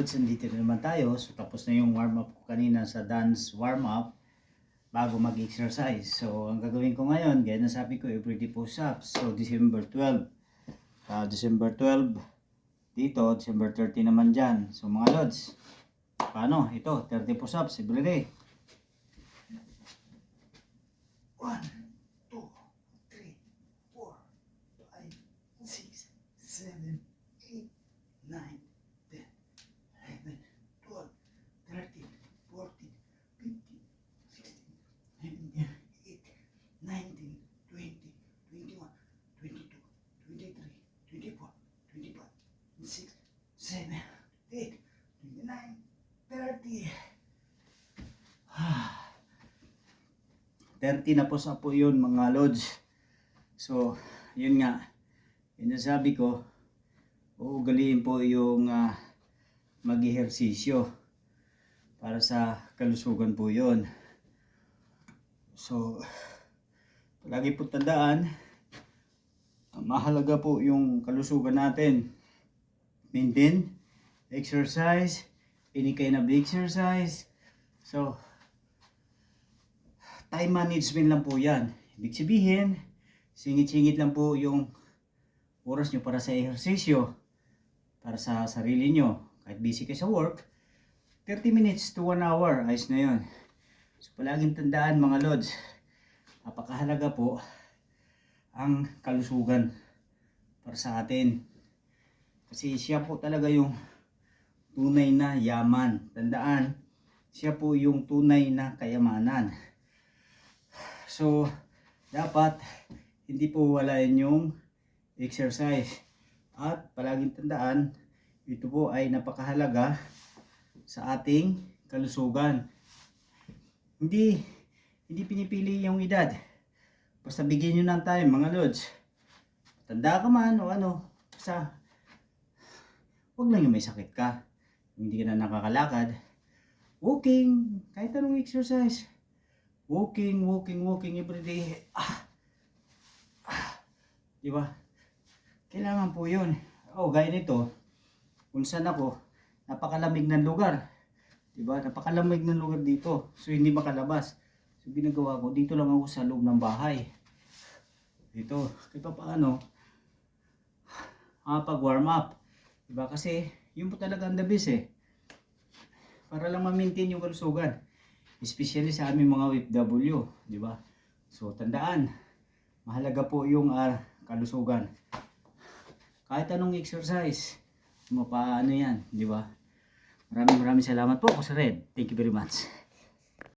Lods, nandito na naman tayo. So tapos na yung warm up ko kanina sa dance warm up bago mag-exercise. So ang gagawin ko ngayon, gaya na sabi ko, everyday push-ups. So December 12. Ah, December 12 dito, December 30 naman dyan. So mga lods, paano? Ito, 30 push-ups everyday. 1, 30. Ah. 30 na po sa po yun mga lods. So, yun nga. Yun sabi ko, uugaliin po yung uh, mag-ehersisyo para sa kalusugan po yun. So, palagi po tandaan, mahalaga po yung kalusugan natin. Maintain, exercise, any kind of exercise. So, time management lang po yan. Ibig sabihin, singit-singit lang po yung oras nyo para sa ehersisyo, para sa sarili nyo. Kahit busy kayo sa work, 30 minutes to 1 hour, ayos na yun. So palaging tandaan mga lods, napakahalaga po ang kalusugan para sa atin. Kasi siya po talaga yung tunay na yaman. Tandaan, siya po yung tunay na kayamanan. So, dapat hindi po walain yung exercise. At palaging tandaan, ito po ay napakahalaga sa ating kalusugan. Hindi hindi pinipili yung edad. Basta bigyan nyo ng time, mga lods. Tanda ka man o ano, sa huwag lang yung may sakit ka. Hindi ka na nakakalakad. Walking, kahit anong exercise. Walking, walking, walking every day. Ah. ah. Di ba? Kailangan po yun. Oh, gaya nito. Kung saan ako, napakalamig ng lugar. Di ba? Napakalamig ng lugar dito. So, hindi makalabas. So, ginagawa ko, dito lang ako sa loob ng bahay. Dito. Pa paano, pag warm up. Di ba? Kasi, yun po talaga ang the best eh. Para lang ma-maintain yung kalusugan. Especially sa aming mga OFW, di ba? So tandaan, mahalaga po yung ah, kalusugan. Kahit anong exercise, mapaano yan, di ba? Maraming maraming salamat po sa Red. Thank you very much.